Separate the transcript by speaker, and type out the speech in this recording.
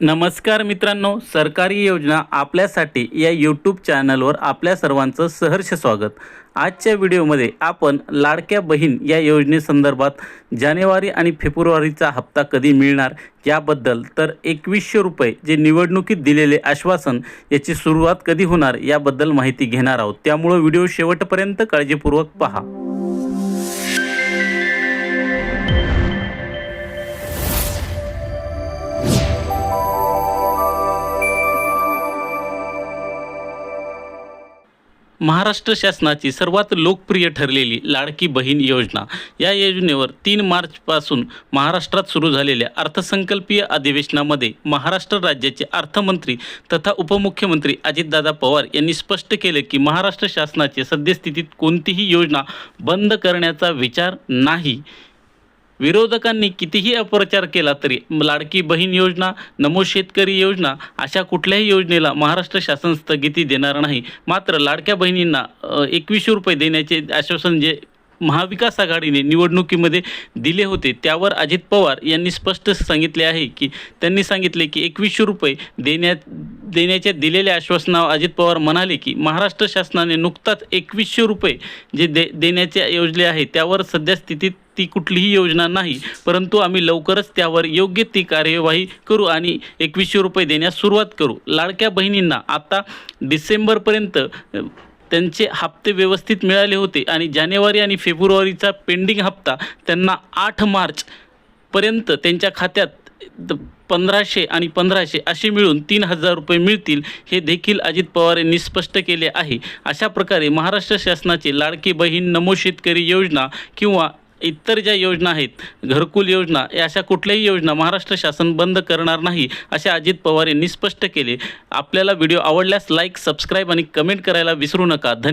Speaker 1: नमस्कार मित्रांनो सरकारी योजना आपल्यासाठी या यूट्यूब चॅनलवर आपल्या सर्वांचं सहर्ष स्वागत. आजच्या व्हिडिओमध्ये आपण लाडक्या बहीण या योजनेसंदर्भात जानेवारी आणि फेब्रुवारीचा हप्ता कधी मिळणार याबद्दल तर एकवीसशे रुपये जे निवडणुकीत दिलेले आश्वासन याची सुरुवात कधी होणार याबद्दल माहिती घेणार आहोत. त्यामुळं व्हिडिओ शेवटपर्यंत काळजीपूर्वक पहा. महाराष्ट्र शासनाची सर्वात लोकप्रिय ठरलेली लाडकी बहीण योजना. या योजनेवर तीन मार्चपासून महाराष्ट्रात सुरू झालेल्या अर्थसंकल्पीय अधिवेशनामध्ये महाराष्ट्र राज्याचे अर्थमंत्री तथा उपमुख्यमंत्री अजितदादा पवार यांनी स्पष्ट केले की महाराष्ट्र शासनाचे सद्यस्थितीत कोणतीही योजना बंद करण्याचा विचार नाही. विरोधकांनी कितीही अपप्रचार केला तरी लाडकी बहीण योजना नमो शेतकरी योजना अशा कुठल्याही योजनेला महाराष्ट्र शासन स्थगिती देणार नाही. मात्र लाडक्या बहिणींना एकवीसशे रुपये देण्याचे आश्वासन जे महाविकास आघाडीने निवडणुकीमध्ये दिले होते त्यावर अजित पवार यांनी स्पष्ट सांगितले आहे की त्यांनी सांगितले की एकवीसशे रुपये देण्यात देण्याच्या दिलेल्या आश्वासनावर अजित पवार म्हणाले की महाराष्ट्र शासनाने नुकताच एकवीसशे रुपये जे दे देण्याचे योजले आहे त्यावर सध्या स्थितीत ती कुठलीही योजना नाही. परंतु आम्ही लवकरच त्यावर योग्य ती कार्यवाही करू आणि एकवीसशे रुपये देण्यास सुरुवात करू. लाडक्या बहिणींना आता डिसेंबरपर्यंत त्यांचे हप्ते व्यवस्थित मिळाले होते आणि जानेवारी आणि फेब्रुवारीचा पेंडिंग हप्ता त्यांना आठ मार्चपर्यंत त्यांच्या खात्यात द- पंधराशे आणि पंधराशे असे मिळून तीन हजार रुपये मिळतील हे देखील अजित पवार यांनी स्पष्ट केले आहे. अशा प्रकारे महाराष्ट्र शासनाची लाडकी बहीण नमो शेतकरी योजना किंवा इतर ज्या योजना आहेत घरकुल योजना या अशा कुठल्याही योजना महाराष्ट्र शासन बंद करणार नाही असे अजित पवार यांनी स्पष्ट केले. आपल्याला व्हिडिओ आवडल्यास लाईक सबस्क्राईब आणि कमेंट करायला विसरू नका. धन्य